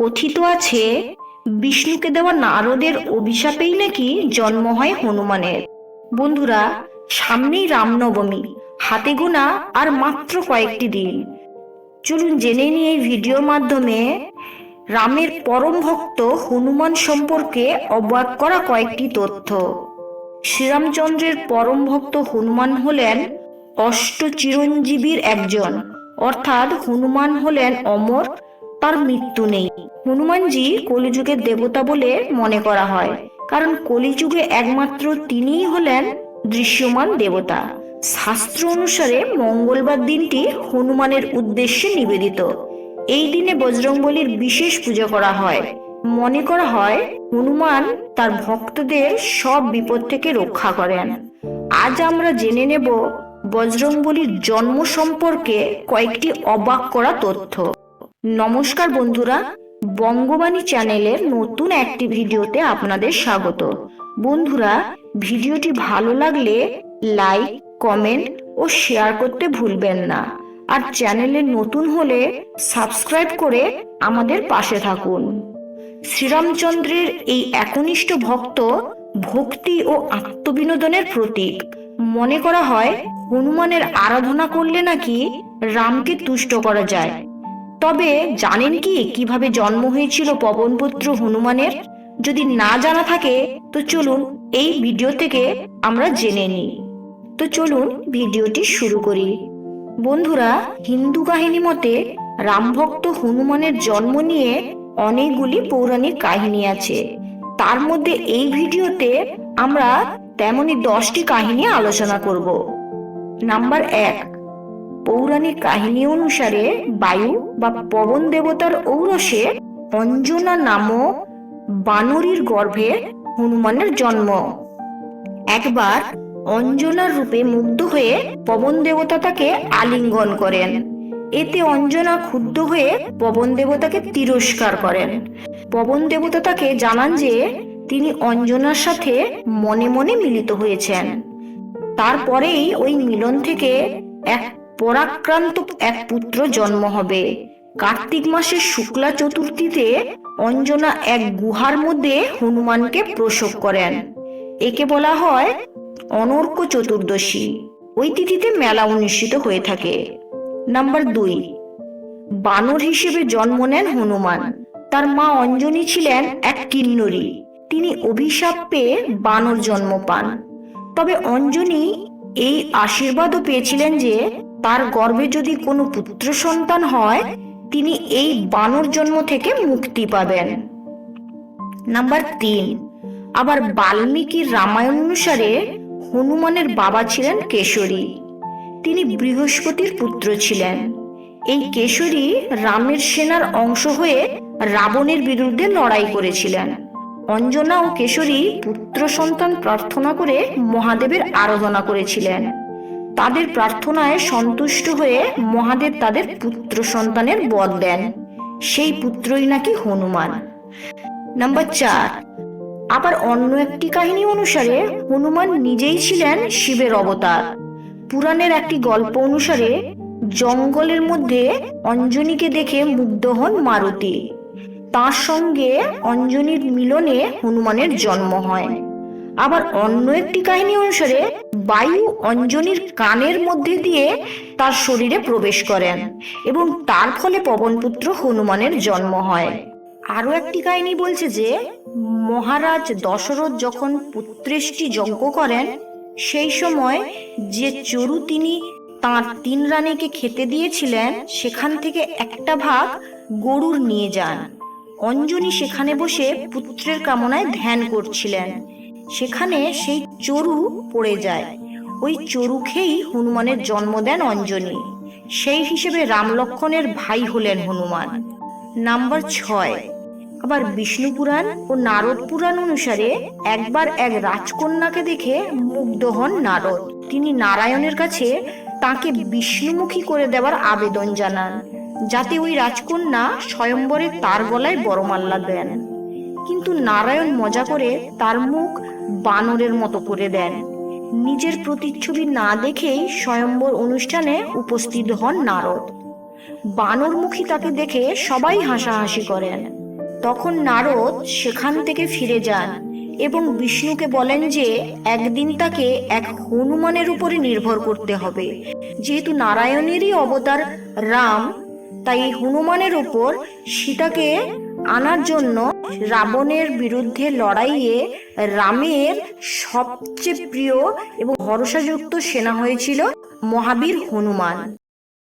কথিত আছে, বিষ্ণুকে দেওয়া নারদের অভিশাপেই নাকি জন্ম হয় হনুমানের। বন্ধুরা, সামনেই রামনবমী, হাতে গোনা আর মাত্র কয়েকটি দিন। চলুন জেনে নিই এই ভিডিওর মাধ্যমে রামের পরম ভক্ত হনুমান সম্পর্কে অবাক করা কয়েকটি তথ্য। শ্রীরামচন্দ্রের পরম ভক্ত হনুমান হলেন অষ্ট চিরঞ্জীবীর একজন, অর্থাৎ হনুমান হলেন অমর তার মৃত্যু নেই। হনুমানজি কলিযুগের দেবতা বলে মনে করা হয়। কারণ কলিযুগে একমাত্র তিনিই হলেন দৃশ্যমান দেবতা। শাস্ত্র অনুসারে মঙ্গলবার দিনটি হনুমানের উদ্দেশ্যে নিবেদিত। এই দিনে বজরংবলীর বিশেষ পুজো করা হয়। মনে করা হয়, হনুমান তার ভক্তদের সব বিপদ থেকে রক্ষা করেন। আজ আমরা জেনে নেব বজরংবলীর জন্ম সম্পর্কে কয়েকটি অবাক করা তথ্য। নমস্কার বন্ধুরা, বঙ্গবাণী চ্যানেলের নতুন একটি ভিডিওতে আপনাদের স্বাগত। বন্ধুরা, ভিডিওটি ভালো লাগলে লাইক, কমেন্ট ও শেয়ার করতে ভুলবেন না। আর চ্যানেলে নতুন হলে সাবস্ক্রাইব করে আমাদের পাশে থাকুন। শ্রীরামচন্দ্রের এই একনিষ্ঠ ভক্ত ভক্তি ও আত্মবিনোদনের প্রতীক। মনে করা হয়, হনুমানের আরাধনা করলে নাকি রামকে তুষ্ট করা যায়। তবে জানেন কি কীভাবে জন্ম হয়েছিল পবনপুত্র হনুমানের? যদি না জানা থাকে, তো চলুন এই ভিডিও থেকে আমরা জেনে নিই। তো চলুন ভিডিওটি শুরু করি। বন্ধুরা, হিন্দু কাহিনী মতে রামভক্ত হনুমানের জন্ম নিয়ে অনেকগুলি পৌরাণিক কাহিনী আছে। তার মধ্যে এই ভিডিওতে আমরা তেমনি দশটি কাহিনী আলোচনা করব। নাম্বার এক পৌরাণিক কাহিনী অনুসারে বায়ু বা পবন দেবতার ঔরসে অঞ্জনা নামক বানরীর গর্ভে হনুমানের জন্ম। একবার অঞ্জনার রূপে মুগ্ধ হয়ে পবন দেবতা তাকে আলিঙ্গন করেন। এতে অঞ্জনা ক্ষুব্ধ হয়ে পবন দেবতাকে তিরস্কার করেন। পবন দেবতা তাকে জানান যে তিনি অঞ্জনার সাথে মনে মনে মিলিত হয়েছেন। তারপরেই ওই মিলন থেকে এক পরাক্রান্ত এক পুত্র জন্ম হবে। কার্তিক মাসের শুক্লা চতুর্থীতে অঞ্জনা এক গুহার মধ্যে হনুমানকে প্রসব করেন। একে বলা হয় অনর্ক চতুর্দশী। ওই তিথিতে মেলা অনুষ্ঠিত হয়ে থাকে। নাম্বার দুই। বানর হিসেবে জন্ম নেন হনুমান। তার মা অঞ্জনী ছিলেন এক কিন্নরী। তিনি অভিশাপ পেয়ে বানর জন্ম পান। তবে অঞ্জনী এই আশীর্বাদও পেয়েছিলেন যে তার গর্ভে যদি কোনো পুত্র সন্তান হয়, তিনি এই বানর জন্ম থেকে মুক্তি পাবেন। নাম্বার তিন, আবার বাল্মীকির রামায়ণ অনুসারে হনুমানের বাবা ছিলেন কেশরী। তিনি বৃহস্পতির পুত্র ছিলেন। এই কেশরী রামের সেনার অংশ হয়ে রাবণের বিরুদ্ধে লড়াই করেছিলেন। অঞ্জনা ও কেশরী পুত্র সন্তান প্রার্থনা করে মহাদেবের আরাধনা করেছিলেন। তাদের প্রার্থনায় সন্তুষ্ট হয়ে মহাদেব তাদের পুত্র সন্তানের বর দেন। সেই পুত্রই নাকি হনুমান। নাম্বার চার, আবার অন্য একটি কাহিনী অনুসারে হনুমান নিজেই ছিলেন শিবের অবতার। পুরাণের একটি গল্প অনুসারে জঙ্গলের মধ্যে অঞ্জনীকে দেখে মুগ্ধ হন মারুতি। তার সঙ্গে অঞ্জনীর মিলনে হনুমানের জন্ম হয়। আবার অন্য একটি কাহিনী অনুসারে বায়ু অঞ্জনীর কানের মধ্যে দিয়ে তার শরীরে প্রবেশ করেন এবং তার ফলে পবনপুত্র হনুমানের জন্ম হয়। আরও একটি কাহিনী বলছে যে, মহারাজ দশরথ যখন পুত্রেষ্টি যজ্ঞ করেন, সেই সময় যে চরু তিনি তার তিন রানীকে খেতে দিয়েছিলেন, সেখান থেকে একটা ভাগ গরুর নিয়ে যান। অঞ্জনী সেখানে বসে পুত্রের কামনায় ধ্যান করছিলেন। সেখানে সেই চরু পড়ে যায়। ওই চরু খেয়েই হনুমানের জন্ম দেন অঞ্জনী। সেই হিসেবে রাম লক্ষণের ভাই হলেন হনুমান। নাম্বার ছয়। আবার বিষ্ণু পুরাণ ও নারদ পুরাণ অনুসারে একবার এক রাজকন্যাকে দেখে মুগ্ধ হন নারদ। তিনি নারায়ণের কাছে তাকে বিষ্ণুমুখী করে দেওয়ার আবেদন জানান। যাতে ওই রাজকন্যা স্বয়ম্বরে তার গলায় বড়মাল্লা দেন। কিন্তু নারায়ণ মজা করে তার মুখ বানরের মতো করে দেন। নিজের প্রতিচ্ছবি না দেখেই স্বয়ম্বর অনুষ্ঠানে উপস্থিত হন নারদ। বানরমুখী তাকে দেখে সবাই হাসাহাসি করেন। তখন নারদ সেখান থেকে ফিরে যান এবং বিষ্ণুকে বলেন যে, একদিন তাকে এক হনুমানের উপরে নির্ভর করতে হবে। যেহেতু নারায়ণেরই অবতার রাম তাই হনুমানের উপর সীতাকে আনার জন্য রাবণের বিরুদ্ধে লড়াইয়ে রামের সবচেয়ে প্রিয় এবং ভরসাযুক্ত সেনা হয়েছিল মহাবীর হনুমান।